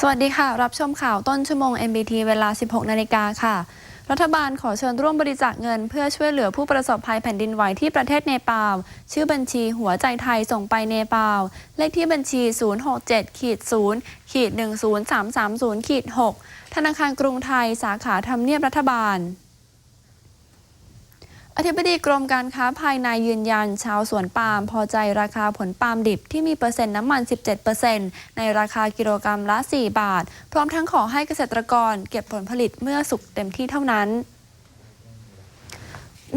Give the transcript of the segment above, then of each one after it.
สวัสดีค่ะ รับชมข่าวต้นชั่วโมง MBT เวลา 16 นาฬิกาค่ะ รัฐบาลขอเชิญร่วมบริจาคเงิน เพื่อช่วยเหลือผู้ประสบภัยแผ่นดินไหวที่ประเทศเนปาล ชื่อบัญชีหัวใจไทยส่งไปเนปาล เลขที่บัญชี 067ขีด0ขีด10330ขีด6ธนาคารกรุงไทยสาขาทำเนียบรัฐบาล อธิบดีกรมการค้าภายในยืนยัน ชาวสวนปาล์มพอใจราคาผลปาล์มดิบที่มีเปอร์เซ็นต์น้ำมัน 17%ในราคากิโลกรัมละ 4 บาท พร้อมทั้งขอให้เกษตรกรเก็บผลผลิตเมื่อสุกเต็มที่เท่านั้น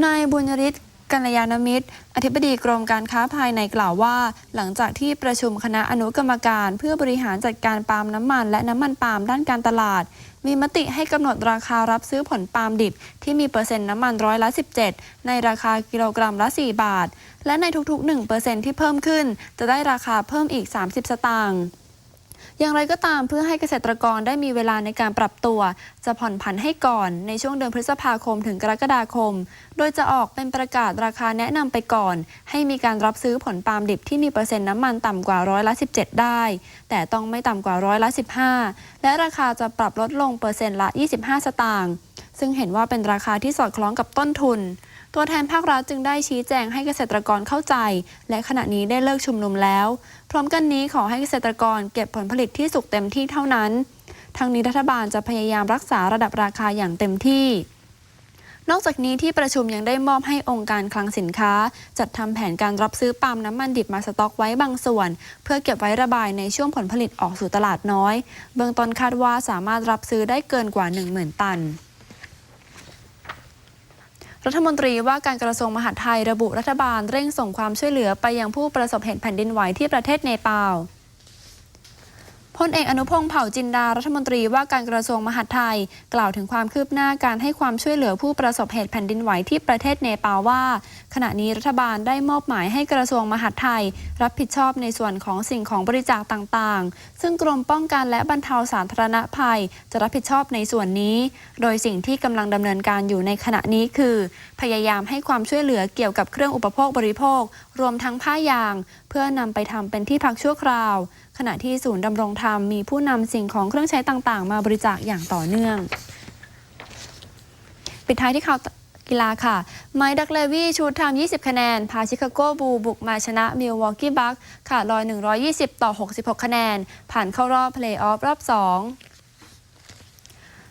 นายบุญริศ กัลยาณมิตร อธิบดีกรมการค้าภายในกล่าวว่า หลังจากที่ประชุมคณะอนุกรรมการ เพื่อบริหารจัดการปาล์มน้ำมัน และน้ำมันปาล์มด้านการตลาด มีมติให้กำหนดราคารับซื้อผลปาล์มดิบ ที่มีเปอร์เซ็นต์น้ำมันร้อยละ 17 ในราคากิโลกรัมละ 4 บาท และในทุกๆ1%ที่เพิ่มขึ้น จะได้ราคาเพิ่มอีก 30 สตางค์ อย่างไรก็ตามเพื่อให้เกษตรกรได้มีเวลาในการปรับตัว จะผ่อนผันให้ก่อนในช่วงเดือนพฤษภาคมถึงกรกฎาคม โดยจะออกเป็นประกาศราคาแนะนำไปก่อน ให้มีการรับซื้อผลปาล์มดิบที่มีเปอร์เซ็นต์น้ำมันต่ำกว่าร้อยละ 17 ได้ แต่ต้องไม่ต่ำกว่าร้อยละ 15 และราคาจะปรับลดลงเปอร์เซ็นต์ละ 25 สตางค์ซึ่งเห็นว่าเป็นราคาที่สอดคล้องกับต้นทุน ตัวแทนภาครัฐจึงได้ชี้แจงให้เกษตรกรเข้าใจ และขณะนี้ได้เลิกชุมนุมแล้ว พร้อมกันนี้ขอให้เกษตรกรเก็บผลผลิตที่สุกเต็มที่เท่านั้น ทั้งนี้รัฐบาลจะพยายามรักษาระดับราคาอย่างเต็มที่นอกจากนี้ที่ประชุมยังได้มอบให้องค์การคลังสินค้า จัดทำแผนการรับซื้อปาล์มน้ำมันดิบมาสต็อกไว้บางส่วน เพื่อเก็บไว้ระบายในช่วงผลผลิตออกสู่ตลาดน้อย เบื้องต้นคาดว่าสามารถรับซื้อได้เกินกว่า 10,000 ตัน รัฐมนตรีว่าการกระทรวงมหาดไทยระบุรัฐบาลเร่งส่งความช่วยเหลือไปยังผู้ประสบเหตุแผ่นดินไหวที่ประเทศเนปาล พลเอกอนุพงษ์เผ่าจินดารัฐมนตรีว่าการกระทรวงมหาดไทย กล่าวถึงความคืบหน้าการให้ความช่วยเหลือผู้ประสบเหตุแผ่นดินไหวที่ประเทศเนปาลว่า ขณะนี้รัฐบาลได้มอบหมายให้กระทรวงมหาดไทย รับผิดชอบในส่วนของสิ่งของบริจาคต่างๆ ซึ่งกรมป้องกันและบรรเทาสาธารณภัย จะรับผิดชอบในส่วนนี้ โดยสิ่งที่กำลังดำเนินการอยู่ในขณะนี้คือ พยายามให้ความช่วยเหลือเกี่ยวกับเครื่องอุปโภคบริโภค รวมทั้งผ้ายาง เพื่อนำไปทำเป็นที่พักชั่วคราว ณะที่ศูนย์ดำรงธรรมมีผู้นำสิ่งของเครื่องใช้ต่างๆ มาบริจาคอย่างต่อเนื่อง ปิดท้ายที่ข่าวกีฬาค่ะ ไมค์ดักเลวี่ชูดทำ20 คะแนน พาชิคาโกบูบุกมาชนะมิลวอกกี้บัคขาดลอย 120 ต่อ 66 คะแนน ผ่านเข้ารอบเพลย์ออฟรอบ 2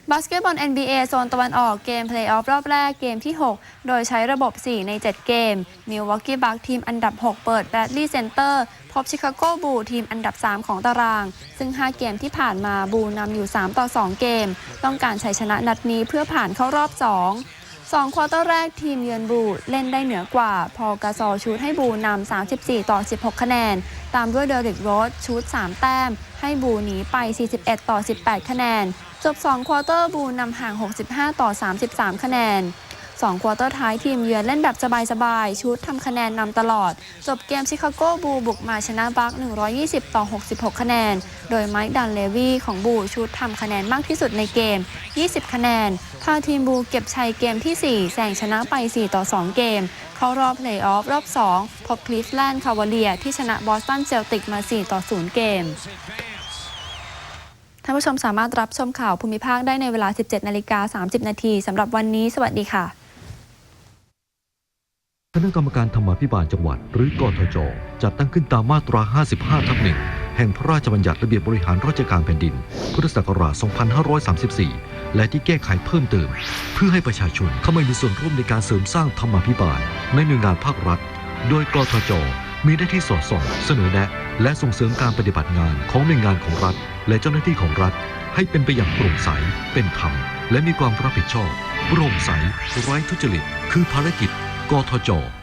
บาสเกตบอล NBA โซนตะวันออกเกมเพลย์ออฟรอบแรกเกมที่ 6 โดยใช้ระบบ 4 ใน 7 เกม มิลวอกกี้บัคทีมอันดับ 6 เปิดแบดลีย์เซนเตอร์พบชิคาโกบูทีมอันดับ 3 ของตาราง ซึ่ง 5 เกมที่ผ่านมาบูนำอยู่ 3 ต่อ 2 เกม ต้องการชัยชนะนัดนี้เพื่อผ่านเข้ารอบ 2 2ควอเตอร์แรกทีมเยือนบูเล่นได้เหนือกว่า พอกาซอชูดให้บูนำ34 ต่อ 16 คะแนน ตามด้วยเดริกโรสชูด3 แต้ม ให้บูหนีไป 41 ต่อ 18 คะแนน จบ 2ควอเตอร์บูนำห่าง 65 ต่อ 33 คะแนน 2ควอเตอร์ท้ายทีมเยือนเล่นแบบสบายๆ ชุดทำคะแนนนำตลอด จบเกมชิคาโกบูบุกมาชนะบัค120 ต่อ 66 คะแนน โดยไมค์ดันเลวีของบูชุดทำคะแนนมากที่สุดในเกม 20 คะแนน พาทีมบูเก็บชัยเกมที่ 4 แซงชนะไป 4 ต่อ 2 เกม เข้ารอบเพลย์ออฟรอบ 2 พบคลิฟแลนด์คาวาเลียที่ชนะบอสตันเซลติกมา 4 ต่อ 0 เกมท่านผู้ชมสามารถรับชมข่าวภูมิภาคได้ในเวลา 17 นาฬิกา 30 นาทีสำหรับวันนี้ สวัสดีค่ะ คณะกรรมการธรรมาภิบาลจังหวัด หรือกทจจัดตั้งขึ้นตามมาตรา 55 ทับหนึ่งแห่งพระราชบัญญัติระเบียบบริหารราชการแผ่นดิน พุทธศักราช 2534 และที่แก้ไขเพิ่มเติม เพื่อให้ประชาชนเข้ามามีส่วนร่วมในการเสริมสร้างธรรมาภิบาล ในหน่วยงานภาครัฐ โดยกทจมีหน้าที่สอดส่องเสนอแนะ และส่งเสริมการปฏิบัติงานของหน่วยงานของรัฐ และเจ้าหน้าที่ของรัฐ ให้เป็นไปอย่างโปร่งใส เป็นธรรม และมีความรับผิดชอบโปร่งใสไร้ทุจริต คือภารกิจ กทจ